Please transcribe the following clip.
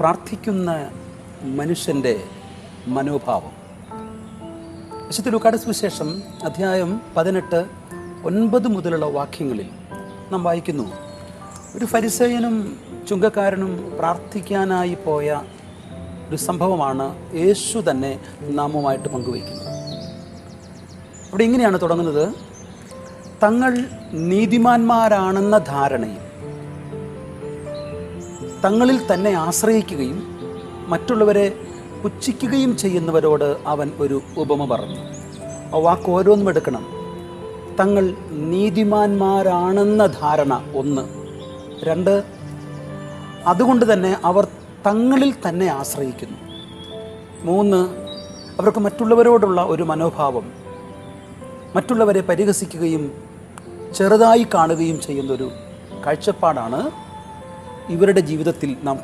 പ്രാർത്ഥിക്കുന്ന മനുഷ്യന്റെ മനോഭാവം. വിശുദ്ധ ലൂക്കാട് സുവിശേഷം അധ്യായം പതിനെട്ട് ഒൻപത് മുതലുള്ള വാക്യങ്ങളിൽ നാം വായിക്കുന്നു ഒരു ഫരിസയനും ചുങ്കക്കാരനും പ്രാർത്ഥിക്കാനായി പോയ ഒരു സംഭവമാണ് യേശു തന്നെ നാമുമായിട്ട് പങ്കുവയ്ക്കുന്നത്. അവിടെ ഇങ്ങനെയാണ് തുടങ്ങുന്നത് തങ്ങൾ നീതിമാന്മാരാണെന്ന ധാരണയിൽ തങ്ങളിൽ തന്നെ ആശ്രയിക്കുകയും മറ്റുള്ളവരെ പുച്ഛിക്കുകയും ചെയ്യുന്നവരോട് അവൻ ഒരു ഉപമ പറഞ്ഞു. ആ വാക്ക് ഓരോന്നും എടുക്കണം. തങ്ങൾ നീതിമാന്മാരാണെന്ന ധാരണ ഒന്ന്. രണ്ട് അതുകൊണ്ട് തന്നെ അവർ തങ്ങളിൽ തന്നെ ആശ്രയിക്കുന്നു. മൂന്ന് അവർക്ക് മറ്റുള്ളവരോടുള്ള ഒരു മനോഭാവം മറ്റുള്ളവരെ പരിഹസിക്കുകയും ചെറുതായി കാണുകയും ചെയ്യുന്നൊരു കാഴ്ചപ്പാടാണ് ഇവരുടെ ജീവിതത്തിൽ നാം